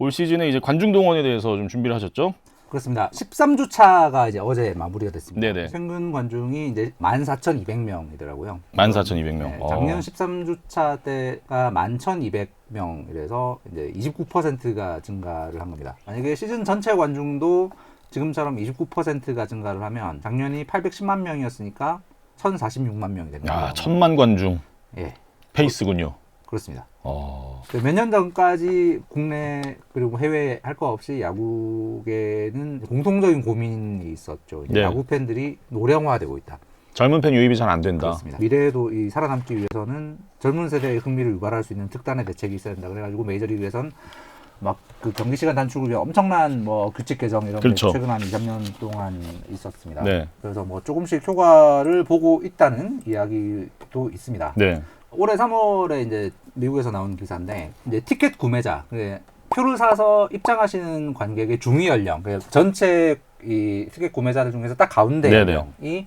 올 시즌에 이제 관중 동원에 대해서 좀 준비를 하셨죠? 그렇습니다. 13주차가 이제 어제 마무리가 됐습니다. 네네. 평균 관중이 이제 14,200명이더라고요. 14,200명. 네, 어. 작년 13주차 때가 11,200명이라서 이제 29%가 증가를 한 겁니다. 만약에 시즌 전체 관중도 지금처럼 29%가 증가를 하면 작년이 810만 명이었으니까 1,046만 명이 됩니다. 아, 천만 관중 예, 페이스군요. 그렇습니다. 어. 몇 년 전까지 국내 그리고 해외 할 거 없이 야구계는 공통적인 고민이 있었죠. 네. 야구 팬들이 노령화되고 있다. 젊은 팬 유입이 잘 안 된다. 그렇습니다. 미래에도 이 살아남기 위해서는 젊은 세대의 흥미를 유발할 수 있는 특단의 대책이 있어야 된다. 그래가지고 메이저리그에선 막 그 경기 시간 단축을 위한 엄청난 뭐 규칙 개정 이런 그렇죠. 게 최근 한 2, 3년 동안 있었습니다. 네. 그래서 뭐 조금씩 효과를 보고 있다는 이야기도 있습니다. 네. 올해 3월에 이제 미국에서 나온 기사인데 이제 티켓 구매자 그 표를 사서 입장하시는 관객의 중위 연령 그 전체 이 티켓 구매자들 중에서 딱 가운데 네네. 연령이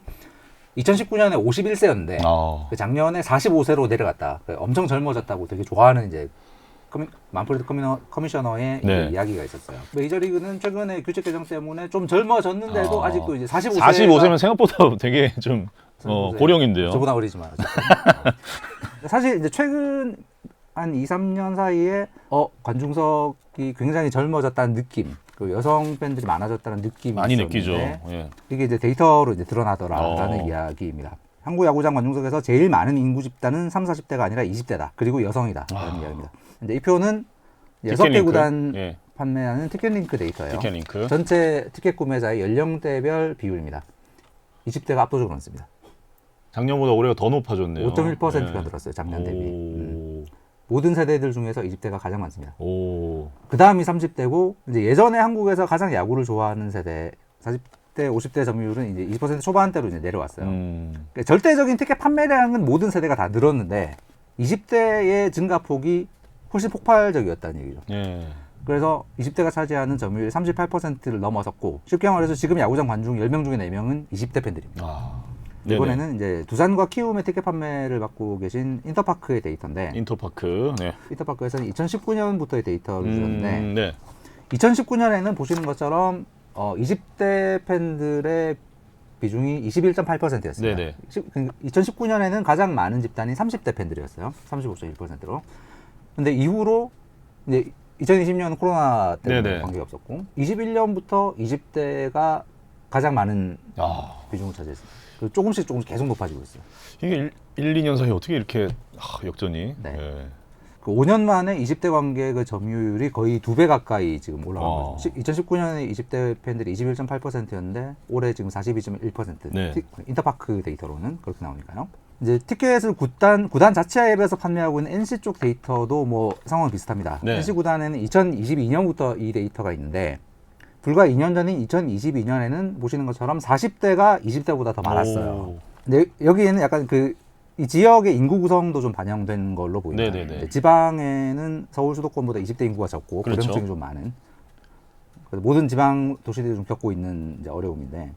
2019년에 51세였는데 어. 그 작년에 45세로 내려갔다. 그 엄청 젊어졌다고 되게 좋아하는 이제 커미, 만프레드 커미너, 커미셔너 의 네. 이제 이야기가 있었어요. 메이저리그는 최근에 규칙 개정 때문에 좀 젊어졌는데도 아. 아. 직도 이제 45세 45세면 생각보다 되게 좀 어, 45세. 고령인데요. 저보다 어리지만 사실 이제 최근 한 2, 3년 사이에 어 관중석이 굉장히 젊어졌다는 느낌, 그 여성 팬들이 많아졌다는 느낌이 많이 있었는데 느끼죠. 예. 이게 이제 데이터로 이제 드러나더라라는 어. 이야기입니다. 한국 야구장 관중석에서 제일 많은 인구 집단은 3, 40대가 아니라 20대다. 그리고 여성이다 라는 아. 이야기입니다. 이제 이 표는 6개 링크. 구단 예. 판매하는 티켓 링크 데이터예요. 티켓 링크. 전체 티켓 구매자의 연령대별 비율입니다. 20대가 압도적으로 많습니다. 작년보다 올해가 더 높아졌네요. 5.1%가 예. 늘었어요, 작년 대비. 음. 오. 모든 세대들 중에서 20대가 가장 많습니다. 오. 그 다음이 30대고, 이제 예전에 한국에서 가장 야구를 좋아하는 세대, 40대, 50대 점유율은 이제 20% 초반대로 이제 내려왔어요. 음. 그러니까 절대적인 티켓 판매량은 모든 세대가 다 늘었는데, 20대의 증가폭이 훨씬 폭발적이었다는 얘기죠. 예. 그래서 20대가 차지하는 점유율 38%를 넘어섰고, 쉽게 말해서 지금 야구장 관중 10명 중에 4명은 20대 팬들입니다. 아. 네네. 이번에는 이제 두산과 키움의 티켓 판매를 맡고 계신 인터파크의 데이터인데, 인터파크. 네. 인터파크에서는 2019년부터의 데이터를 주셨는데, 음, 네. 2019년에는 보시는 것처럼 어, 20대 팬들의 비중이 21.8%였습니다. 네네. 2019년에는 가장 많은 집단이 30대 팬들이었어요. 35.1%로. 근데 이후로 이제 2020년 코로나 때문에 네네. 관계가 없었고 21년부터 20대가 가장 많은 아. 비중을 차지했습니다. 조금씩 조금씩 계속 높아지고 있어요. 이게 1, 2년 사이에 어떻게 이렇게 아, 역전이? 네. 예. 그 5년 만에 20대 관객의 점유율이 거의 두 배 가까이 지금 올라간 어. 거죠. 2019년에 20대 팬들이 21.8%였는데 올해 지금 42.1% 네. 티- 인터파크 데이터로는 그렇게 나오니까요. 이제 티켓을 구단 구단 자체 앱에서 판매하고 있는 NC 쪽 데이터도 뭐 상황 비슷합니다. 네. NC 구단에는 2022년부터 이 데이터가 있는데 불과 2년 전인 2022년에는 보시는 것처럼 40대가 20대보다 더 많았어요. 오. 근데 여기에는 약간 그 이 지역의 인구 구성도 좀 반영된 걸로 보입니다. 네네네. 이제 지방에는 서울 수도권보다 20대 인구가 적고 그렇죠. 고령층이 좀 많은 그래서 모든 지방 도시들이 좀 겪고 있는 이제 어려움인데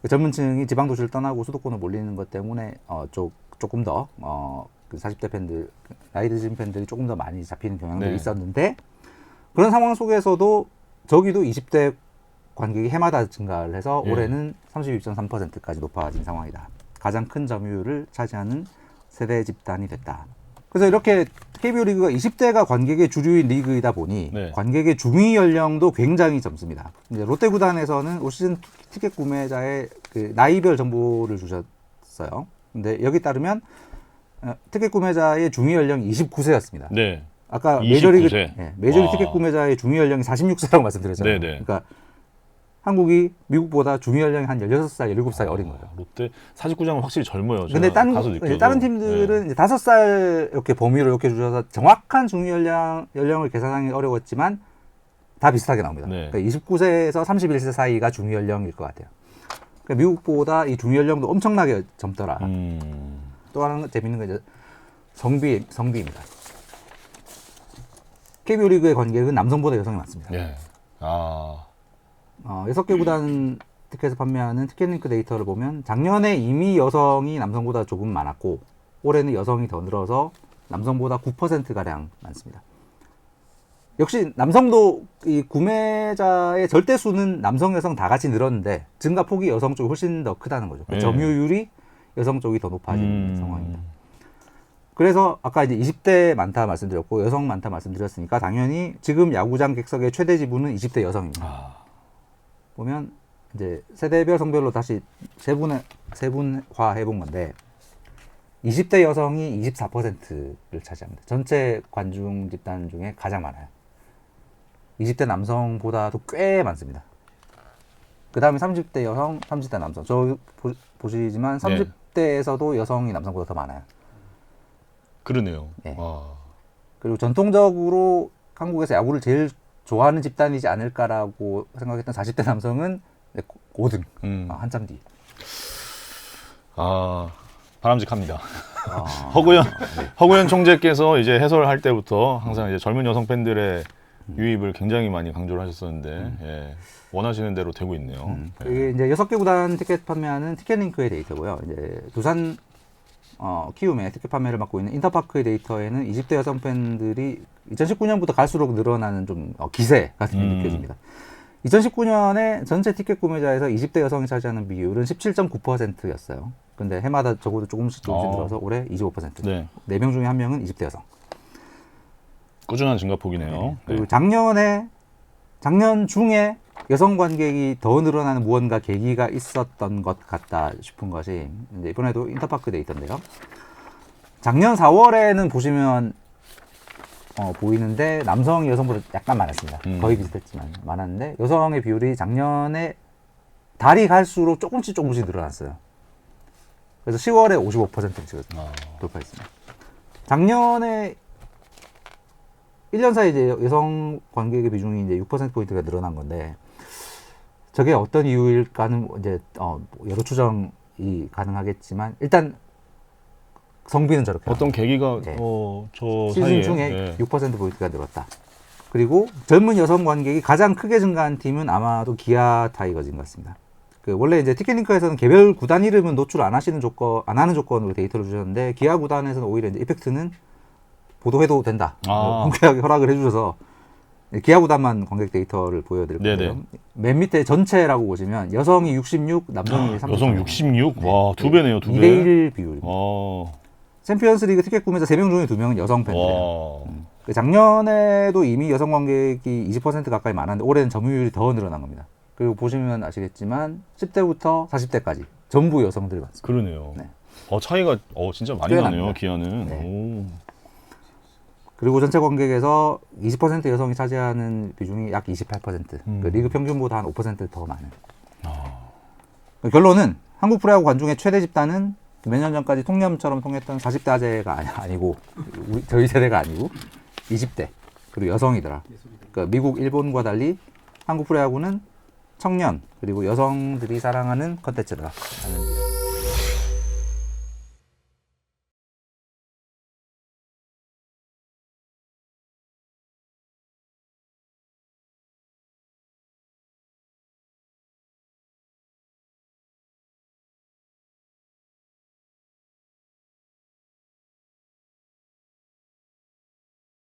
그 젊은층이 지방 도시를 떠나고 수도권을 몰리는 것 때문에 어, 쪽 조금 더 어, 그 40대 팬들 나이 드신 팬들이 조금 더 많이 잡히는 경향들이 네. 있었는데 그런 상황 속에서도 저기도 20대 관객이 해마다 증가를 해서 예. 올해는 32.3%까지 높아진 상황이다. 가장 큰 점유율을 차지하는 세대 집단이 됐다. 그래서 이렇게 KBO 리그가 20대가 관객의 주류인 리그이다 보니 네. 관객의 중위 연령도 굉장히 젊습니다. 이제 롯데 구단에서는 올 시즌 티켓 구매자의 그 나이별 정보를 주셨어요. 근데 여기 따르면 어, 티켓 구매자의 중위 연령이 29세였습니다. 네. 아까 29세. 메이저리그 예, 메이저리그 와. 티켓 구매자의 중위 연령이 46세라고 말씀드렸잖아요. 네네. 그러니까 한국이 미국보다 중위 연령이 한 16살, 17살 어린 거예요. 아, 롯데 사직구장은 확실히 젊어요. 근데 다른 가서 느껴도. 다른 팀들은 이제 다섯 살 이렇게 범위로 이렇게 주셔서 정확한 중위 연령 연령을 계산하기 어려웠지만 다 비슷하게 나옵니다. 네. 그러니까 29세에서 31세 사이가 중위 연령일 것 같아요. 그러니까 미국보다 이 중위 연령도 엄청나게 젊더라. 예. 음. 또 하나 재밌는 건 이제 성비 성비입니다. KBO 리그의 관객은 남성보다 여성이 많습니다. 예. 아. 어, 6개 구단 티켓을 판매하는 티켓링크 데이터를 보면 작년에 이미 여성이 남성보다 조금 많았고 올해는 여성이 더 늘어서 남성보다 9%가량 많습니다. 역시 남성도 이 구매자의 절대 수는 남성 여성 다 같이 늘었는데 증가 폭이 여성 쪽이 훨씬 더 크다는 거죠. 그 네. 점유율이 여성 쪽이 더 높아지는 음. 상황입니다. 그래서 아까 이제 20대 많다 말씀드렸고 여성 많다 말씀드렸으니까 당연히 지금 야구장 객석의 최대 지분은 20대 여성입니다. 아, 보면 이제 세대별 성별로 다시 세분 세분화 해본 건데 20대 여성이 24%를 차지합니다. 전체 관중 집단 중에 가장 많아요. 20대 남성보다도 꽤 많습니다. 그 다음에 30대 여성, 30대 남성. 저 보, 보시지만 네. 30대에서도 여성이 남성보다 더 많아요. 그러네요. 네. 와. 그리고 전통적으로 한국에서 야구를 제일 좋아하는 집단이지 않을까라고 생각했던 40대 남성은 네, 고- 고등, 음. 아, 한참 뒤. 아, 바람직합니다. 아, 허구현 허구현 총재께서 이제 해설할 때부터 항상 이제 젊은 여성 팬들의 음. 유입을 굉장히 많이 강조를 하셨었는데 예, 원하시는 대로 되고 있네요. 음. 예. 이게 이제 여섯 개 구단 티켓 판매하는 티켓링크의 데이터고요. 이제 두산 어, 키움의 티켓 판매를 맡고 있는 인터파크의 데이터에는 20대 여성 팬들이 2019년부터 갈수록 늘어나는 좀 어, 기세 같은 게 음. 느껴집니다. 2019년에 전체 티켓 구매자에서 20대 여성이 차지하는 비율은 17.9%였어요. 근데 해마다 적어도 조금씩 조금씩 어. 늘어서 올해 25%. 네, 네명 중에 한 명은 20대 여성. 꾸준한 증가폭이네요. 네. 그리고 작년에 작년 중에 여성 관객이 더 늘어나는 무언가 계기가 있었던 것 같다 싶은 것이 이번에도 인터파크 데이터인데요. 작년 4월에는 보시면 어, 보이는데 남성이 여성보다 약간 많았습니다. 음. 거의 비슷했지만 많았는데 여성의 비율이 작년에 달이 갈수록 조금씩 조금씩 늘어났어요. 그래서 10월에 55%를 찍었습니다. 아, 돌파했습니다. 작년에 1년 사이 이제 여성 관객의 비중이 이제 6% 포인트가 늘어난 건데 저게 어떤 이유일까는 이제 어 여러 추정이 가능하겠지만 일단 성비는 저렇게 어떤 계기가 네. 어, 저 시즌 사이에 중에 예. 6% 포인트가 늘었다. 그리고 젊은 여성 관객이 가장 크게 증가한 팀은 아마도 기아 타이거즈인 것 같습니다. 그 원래 이제 티켓링크에서는 개별 구단 이름은 노출 안 하시는 조건, 안 하는 조건으로 데이터를 주셨는데 기아 구단에서는 오히려 이제 이펙트는 보도해도 된다. 아. 공개하게 허락을 해주셔서 기아 구단만 관객 데이터를 보여드릴 네네. 건데요. 맨 밑에 전체라고 보시면 여성이 66, 남성이 30. 아, 여성 66, 와 두 배네요, 두 배. 2대1 비율. 어, 챔피언스 리그 티켓 구매자 3명 중에 2명은 여성 팬들이에요. 와, 그 작년에도 이미 여성 관객이 20% 가까이 많았는데 올해는 점유율이 더 늘어난 겁니다. 그리고 보시면 아시겠지만 10대부터 40대까지 전부 여성들이 많습니다. 그러네요. 네. 어 차이가 어 진짜 많이 꽤 나네요. 기아는. 네. 오. 그리고 전체 관객에서 20% 여성이 차지하는 비중이 약 28%. 음. 그 리그 평균보다 한 5%더 많은. 아, 그 결론은 한국 프로야구 관중의 최대 집단은 몇 년 전까지 통념처럼 통했던 40대 아재가 아니, 아니 고 우리, 저희 세대가 아니고 20대 그리고 여성이더라. 그러니까 미국, 일본과 달리 한국 프로야구는 청년 그리고 여성들이 사랑하는 컨텐츠다. 라는